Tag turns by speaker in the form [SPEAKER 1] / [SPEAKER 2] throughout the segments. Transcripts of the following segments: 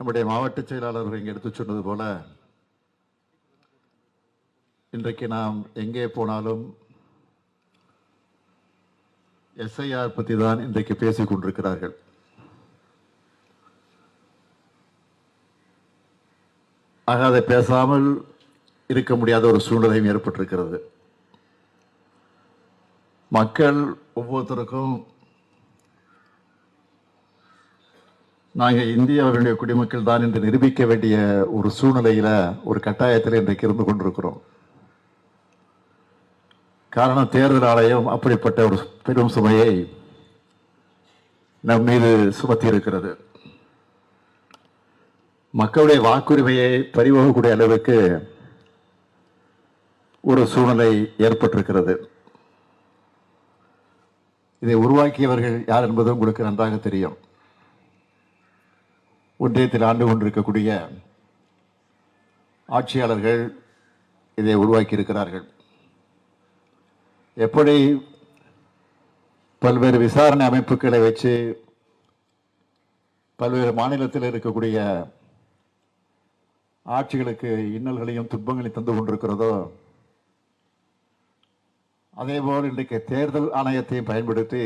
[SPEAKER 1] நம்முடைய மாவட்ட செயலாளர் இங்கே எடுத்து சொன்னது போல இன்றைக்கு நாம் எங்கே போனாலும் எஸ்ஐஆர் பற்றி தான் இன்றைக்கு பேசிக் கொண்டிருக்கிறார்கள். ஆக அதை பேசாமல் இருக்க முடியாத ஒரு சூழ்நிலையும் ஏற்பட்டிருக்கிறது. மக்கள் ஒவ்வொருத்தருக்கும் நாங்கள் இந்தியாவினுடைய குடிமக்கள் தான் என்று நிரூபிக்க வேண்டிய ஒரு சூழ்நிலையில் ஒரு கட்டாயத்தில் இன்றைக்கு இருந்து கொண்டிருக்கிறோம். காரணம் தேர்தல் ஆணையம் அப்படிப்பட்ட ஒரு பெரும் சுமையை நம் மீது சுமத்தி இருக்கிறது மக்களுடைய வாக்குரிமையை பறிவோகக்கூடிய அளவுக்கு ஒரு சூழ்நிலை ஏற்பட்டிருக்கிறது. இதை உருவாக்கியவர்கள் யார் என்பது உங்களுக்கு நன்றாக தெரியும். ஒன்றியத்தில் ஆண்டு கொண்டிருக்கக்கூடிய ஆட்சியாளர்கள் இதை உருவாக்கி இருக்கிறார்கள் எப்படி பல்வேறு விசாரணை அமைப்புகளை வச்சு பல்வேறு மாநிலத்தில் இருக்கக்கூடிய ஆட்சிகளுக்கு இன்னல்களையும் துன்பங்களையும் தந்து கொண்டிருக்கிறதோ அதேபோல் இன்றைக்கு தேர்தல் ஆணையத்தையும் பயன்படுத்தி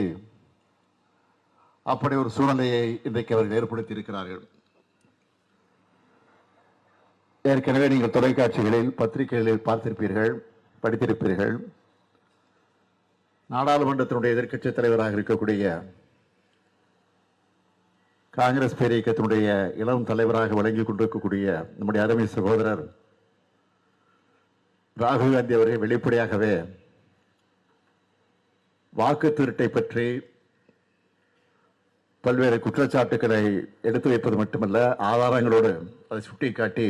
[SPEAKER 1] அப்படி ஒரு சூழ்நிலையை இன்றைக்கு அவர்கள் ஏற்படுத்தி இருக்கிறார்கள் ஏற்கனவே நீங்கள் தொலைக்காட்சிகளில் பத்திரிகைகளில் பார்த்திருப்பீர்கள் படித்திருப்பீர்கள். நாடாளுமன்றத்தினுடைய எதிர்க்கட்சி தலைவராக இருக்கக்கூடிய காங்கிரஸ் பேரியக்கத்தினுடைய இளம் தலைவராக வழங்கிக் கொண்டிருக்கக்கூடிய நம்முடைய அருமை சகோதரர் ராகுல் காந்தி அவர்கள் வெளிப்படையாகவே வாக்கு திருட்டை பற்றி பல்வேறு குற்றச்சாட்டுக்களை எடுத்து வைப்பது மட்டுமல்ல ஆதாரங்களோடு அதை சுட்டிக்காட்டி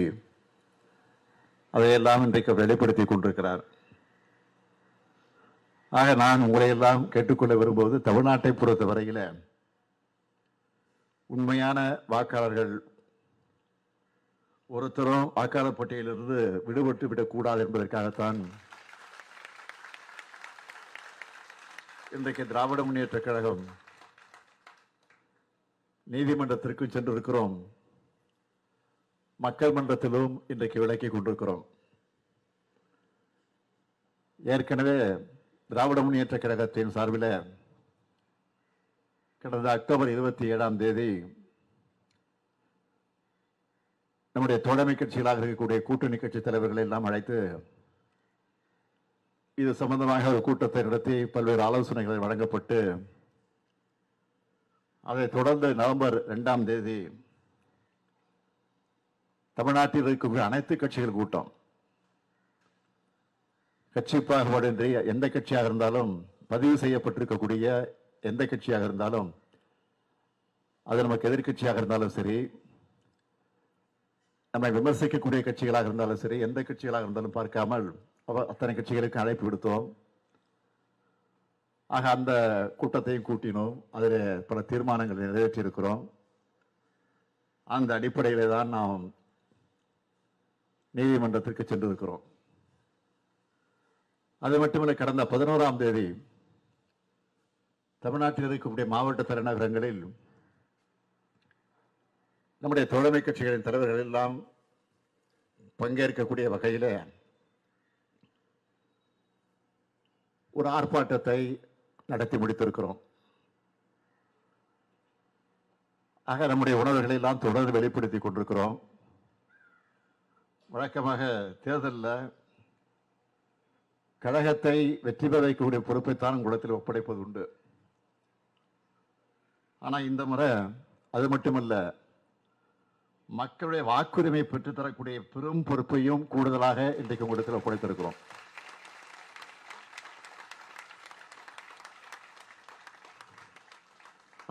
[SPEAKER 1] அதையெல்லாம் இன்றைக்கு வெளிப்படுத்தி கொண்டிருக்கிறார். ஆக நான் உங்களையெல்லாம் கேட்டுக்கொள்ள விரும்புவது தமிழ்நாட்டை பொறுத்த வரையில் உண்மையான வாக்காளர்கள் ஒருத்தரும் வாக்காளர் பட்டியலிருந்து விடுபட்டு விடக்கூடாது என்பதற்காகத்தான் இன்றைக்கு திராவிட முன்னேற்ற கழகம் நீதிமன்றத்திற்கு சென்றிருக்கிறோம். மக்கள் மன்றத்திலும் இன்றைக்கு விளக்கி கொண்டிருக்கிறோம். ஏற்கனவே திராவிட முன்னேற்ற கழகத்தின் சார்பில் கடந்த அக்டோபர் இருபத்தி ஏழாம் தேதி நம்முடைய தோழமை கட்சிகளாக இருக்கக்கூடிய கூட்டணி கட்சி தலைவர்களை எல்லாம் அழைத்து இது சம்பந்தமாக ஒரு கூட்டத்தை நடத்தி பல்வேறு ஆலோசனைகள் வழங்கப்பட்டு அதைத் தொடர்ந்து நவம்பர் ரெண்டாம் தேதி தமிழ்நாட்டில் இருக்கக்கூடிய அனைத்து கட்சிகள் கூட்டம். கட்சி பாகுபாடின்றி எந்த கட்சியாக இருந்தாலும் பதிவு செய்யப்பட்டிருக்கக்கூடிய எந்த கட்சியாக இருந்தாலும் அது நமக்கு எதிர்க்கட்சியாக இருந்தாலும் சரி நம்மை விமர்சிக்கக்கூடிய கட்சிகளாக இருந்தாலும் சரி எந்த கட்சிகளாக இருந்தாலும் பார்க்காமல் அத்தனை கட்சிகளுக்கு அழைப்பு விடுத்தோம். ஆக அந்த கூட்டத்தையும் கூட்டினோம். அதில் பல தீர்மானங்களை நிறைவேற்றியிருக்கிறோம். அந்த அடிப்படையில் தான் நாம் நீதிமன்றத்திற்கு சென்றிருக்கிறோம். அது மட்டுமல்ல கடந்த பதினோராம் தேதி தமிழ்நாட்டில் இருக்கக்கூடிய மாவட்ட தலைநகரங்களில் நம்முடைய தோழமை கட்சிகளின் தலைவர்கள் எல்லாம் பங்கேற்கக்கூடிய வகையில் ஒரு ஆர்ப்பாட்டத்தை நடத்தி முடித்திருக்கிறோம். ஆக நம்முடைய உணர்வுகளை எல்லாம் தொடர்ந்து வெளிப்படுத்தி கொண்டிருக்கிறோம். வழக்கமாக தேர்தலில் கழகத்தை வெற்றி பெற வைக்கக்கூடிய பொறுப்பைத்தான் உங்களிடத்தில் ஒப்படைப்பது உண்டு. ஆனால் இந்த முறை அது மட்டுமல்ல மக்களுடைய வாக்குரிமை பெற்றுத்தரக்கூடிய பெரும் பொறுப்பையும் கூடுதலாக இன்றைக்கு உங்களிடத்தில் ஒப்படைத்திருக்கிறோம்.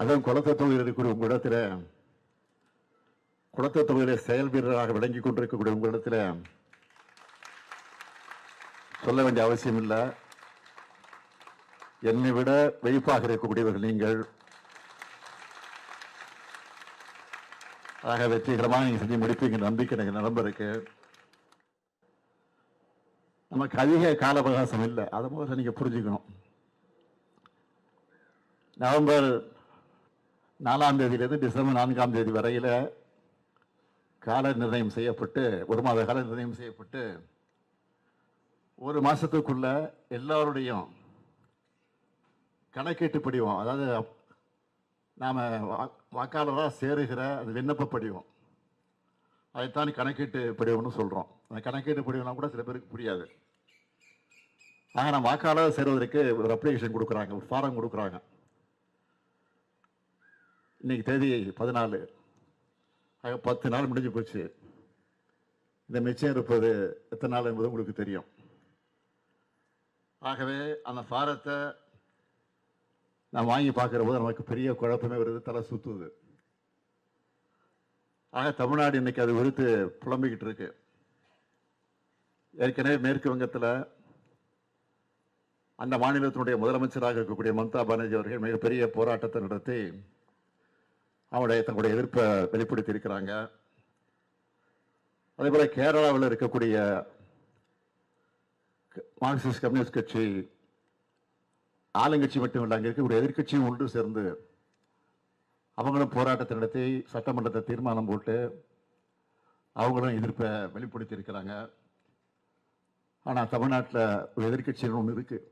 [SPEAKER 1] அதுவும் குளத்தை தொகுதியில் இருக்கக்கூடிய உங்களிடத்தில் குளத்தூர் தொகுதியிலே செயல் வீரராக விளங்கி கொண்டிருக்கக்கூடிய உங்களிடத்தில் சொல்ல வேண்டிய அவசியம் இல்லை. என்னை விட வெயிப்பாக இருக்கக்கூடியவர்கள் நீங்கள். ஆக வெற்றிகரமாக நீங்கள் செஞ்சு முடிப்பீங்க. நம்பிக்கை எனக்கு நிரம்ப இருக்கு. நமக்கு அதிக கால அவகாசம் இல்லை. அதை முதல்ல நீங்கள் புரிஞ்சுக்கணும். நவம்பர் நாலாம் தேதியிலேருந்து டிசம்பர் நான்காம் தேதி வரையில் கால நிர்ணயம் செய்யப்பட்டு ஒரு மாத கால நிர்ணயம் செய்யப்பட்டு ஒரு மாதத்துக்குள்ள எல்லாருடையும் கணக்கீட்டு படிவம் அதாவது நாம் வாக்காளராக வா- சேருகிற அது விண்ணப்ப படிவம் அதைத்தான் கணக்கீட்டு படிவம்னு சொல்கிறோம் அந்த கணக்கீட்டு படிவம்லாம் கூட சில பேருக்கு புரியாது. ஆக நம்ம வாக்காளர் சேருவதற்கு ஒரு அப்ளிகேஷன் கொடுக்குறாங்க ஒரு ஃபாரம் கொடுக்குறாங்க. இன்னைக்கு தேதி பதினாலு. ஆக பத்து நாள் முடிஞ்சு போச்சு. இந்த மிச்சம் இருப்பது எத்தனை நாள் என்பது உங்களுக்கு தெரியும். ஆகவே அந்த சாரத்தை நான் வாங்கி பார்க்குற போது நமக்கு பெரிய குழப்பமே வருது தலை சுற்றுது ஆக தமிழ்நாடு இன்னைக்கு அது விருத்து புலம்பிக்கிட்டு இருக்கு. ஏற்கனவே மேற்கு வங்கத்தில் அந்த மாநிலத்தினுடைய முதலமைச்சராக இருக்கக்கூடிய மம்தா பானர்ஜி அவர்கள் மிகப்பெரிய போராட்டத்தை நடத்தி அவருடைய தங்களுடைய எதிர்ப்பை வெளிப்படுத்தி இருக்கிறாங்க அதே போல் கேரளாவில் இருக்கக்கூடிய மார்க்சிஸ்ட் கம்யூனிஸ்ட் கட்சி ஆளுங்கட்சி மட்டும் இல்லை அங்கே இருக்கக்கூடிய எதிர்கட்சியும் ஒன்று சேர்ந்து அவங்களும் போராட்டத்தை நடத்தி சட்டமன்றத்தை தீர்மானம் போட்டு அவங்களும் எதிர்ப்பை வெளிப்படுத்தி இருக்கிறாங்க ஆனால் தமிழ்நாட்டில் ஒரு எதிர்கட்சின்னு ஒன்று இருக்குது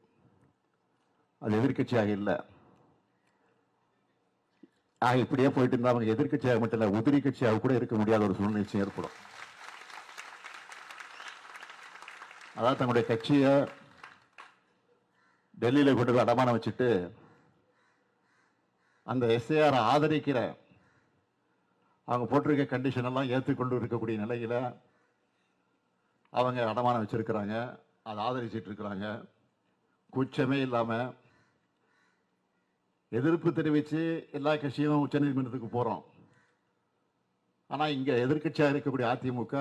[SPEAKER 1] அது எதிர்க்கட்சியாக இல்லை. ஆக இப்படியே போயிட்டு இருந்தா அவங்க எதிர்க்கட்சியாக மட்டும் இல்லை உதிரி கட்சியாக கூட இருக்க முடியாத ஒரு சூழ்நிலை ஏற்படும். அதாவது தங்களுடைய கட்சியை டெல்லியில கொண்டு போய் அடமானம் வச்சுட்டு அந்த எஸ்ஏஆர் ஆதரிக்கிற அவங்க போட்டிருக்க கண்டிஷன் எல்லாம் ஏற்றுக்கொண்டு இருக்கக்கூடிய நிலையில அவங்க அடமானம் வச்சிருக்கிறாங்க அதை ஆதரிச்சிட்டு இருக்கிறாங்க. கூச்சமே இல்லாமல் எதிர்ப்பு தெரிவித்து எல்லா கட்சியும் உச்சநீதிமன்றத்துக்கு போகிறோம் ஆனால் இங்கே எதிர்க்கட்சியாக இருக்கக்கூடிய அதிமுக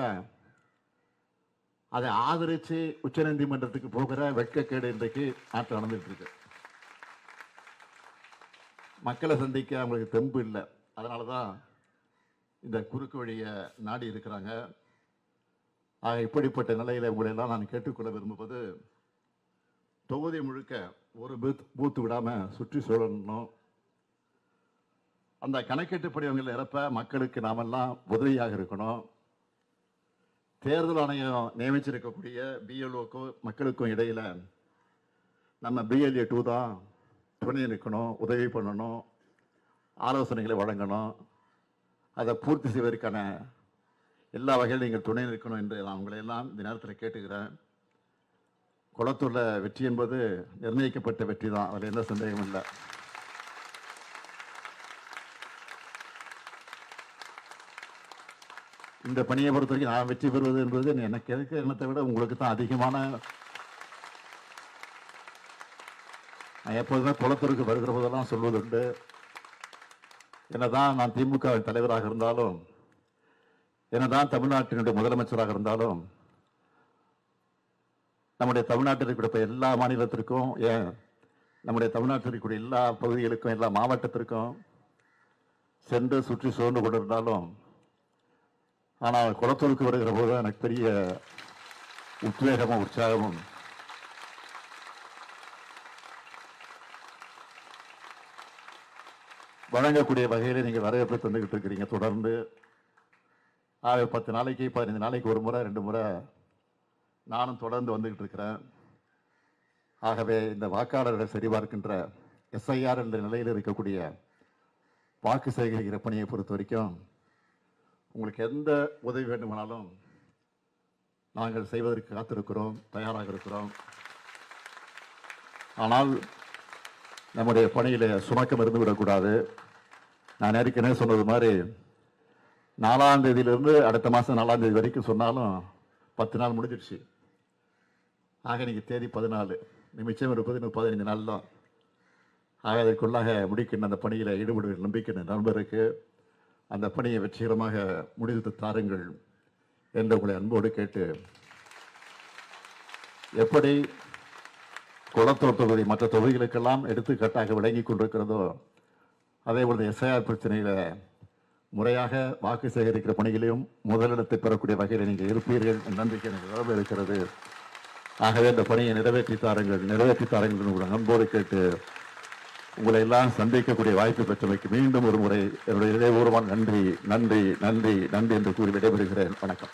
[SPEAKER 1] அதை ஆதரித்து உச்சநீதிமன்றத்துக்கு போகிற வெட்கக்கேடு இன்றைக்கு நாட்டு நடந்துட்டு இருக்கு. மக்களை சந்திக்க அவங்களுக்கு தெம்பு இல்லை. அதனால தான் இந்த குறுக்கு வழியை நாடி இருக்கிறாங்க. ஆக இப்படிப்பட்ட நிலையில் உங்களை எல்லாம் நான் கேட்டுக்கொள்ள விரும்புவது தொகுதி முழுக்க ஒரு பூத் பூத்து விடாம சுற்றி சூழணும் அந்த கணக்கெட்டுப்படி படிவங்கள் இறப்ப மக்களுக்கு நாமெல்லாம் உதவியாக இருக்கணும். தேர்தல் ஆணையம் நியமிச்சிருக்கக்கூடிய பிஎல்ஓக்கும் மக்களுக்கும் இடையில நம்ம பிஎல்ஏ டூ தான் துணை நிற்கணும் உதவி பண்ணணும் ஆலோசனைகளை வழங்கணும். அதை பூர்த்தி செய்வதற்கான எல்லா வகையிலும் நீங்கள் துணை நிற்கணும் என்று நான் உங்களை எல்லாம் இந்த நேரத்தில் கேட்டுக்கிறேன். குளத்தூர்ல வெற்றி என்பது நிர்ணயிக்கப்பட்ட வெற்றி தான். அதில் எந்த சந்தேகமும் இல்லை. இந்த பணியை பொறுத்த வரைக்கும் நான் வெற்றி பெறுவது என்பது எனக்கு எதுக்கு எண்ணத்தை விட உங்களுக்கு தான் அதிகமான நான் எப்போதுமே குளத்தூருக்கு வருகிற போதெல்லாம் சொல்வதுண்டு. என்னதான் நான் திமுகவின் தலைவராக இருந்தாலும் என்னதான் தமிழ்நாட்டினுடைய முதலமைச்சராக இருந்தாலும் நம்முடைய தமிழ்நாட்டில் இருக்கக்கூடிய எல்லா மாநிலத்திற்கும் ஏன் நம்முடைய தமிழ்நாட்டில் இருக்கக்கூடிய எல்லா பகுதிகளுக்கும் எல்லா மாவட்டத்திற்கும் சென்று சுற்றி சூழ்ந்து கொண்டிருந்தாலும் ஆனால் குளத்தூருக்கு வருகிற போது எனக்கு பெரிய உத்வேகமும் உற்சாகமும். வழங்கக்கூடிய வகையில் நீங்கள் வரவேற்பு தந்துக்கிட்டு இருக்கிறீங்க. தொடர்ந்து ஆக பத்து நாளைக்கு பதினைந்து நாளைக்கு ஒரு முறை ரெண்டு முறை நானும் தொடர்ந்து வந்துகிட்டு இருக்கிறேன். ஆகவே இந்த வாக்காளர்களை சரிபார்க்கின்ற எஸ்ஐஆர் என்ற நிலையில் இருக்கக்கூடிய வாக்கு சேகரிக்கிற பணியை பொறுத்த வரைக்கும் உங்களுக்கு எந்த உதவி வேண்டுமானாலும் நாங்கள் செய்வதற்கு காத்திருக்கிறோம் தயாராக இருக்கிறோம். ஆனால் நம்முடைய பணியில் சுணக்கம் இருந்து விடக்கூடாது நான் ஏற்கனவே சொன்னது மாதிரி நாலாம் தேதியிலிருந்து அடுத்த மாதம் நாலாம் தேதி வரைக்கும் சொன்னாலும் பத்து நாள் முடிஞ்சிடுச்சு. ஆக நீங்கள் தேதி பதினாலு. மிச்சம் இருப்பது இன்னும் பதினைஞ்சு நாள் தான் ஆக அதற்குள்ளாக முடிக்கின்ற அந்த பணியில் ஈடுபடுகிற நம்பிக்கை நண்பருக்கு அந்த பணியை வெற்றிகரமாக முடித்து தாருங்கள் என்று உங்களை அன்போடு கேட்டு எப்படி குளத்தூர் தொகுதி மற்ற தொகுதிகளுக்கெல்லாம் எடுத்துக்காட்டாக விளங்கி கொண்டிருக்கிறதோ அதே போல எஸ்ஐஆர் பிரச்சனையில் முறையாக வாக்கு சேகரிக்கிற பணிகளையும் முதலிடத்தை பெறக்கூடிய வகையில் நீங்கள் இருப்பீர்கள். நம்பிக்கை எனக்கு இருக்கிறது. ஆகவே இந்த பணியை நிறைவேற்றி தாருங்கள் நிறைவேற்றி தாருங்கள் என்று அன்போடு கேட்டு உங்களை எல்லாம் சந்திக்கக்கூடிய வாய்ப்பு பெற்றமைக்கு மீண்டும் ஒரு முறை என்னுடைய இதயபூர்வமான நன்றி நன்றி நன்றி நன்றி என்று கூறி விடைபெறுகிறேன். வணக்கம்.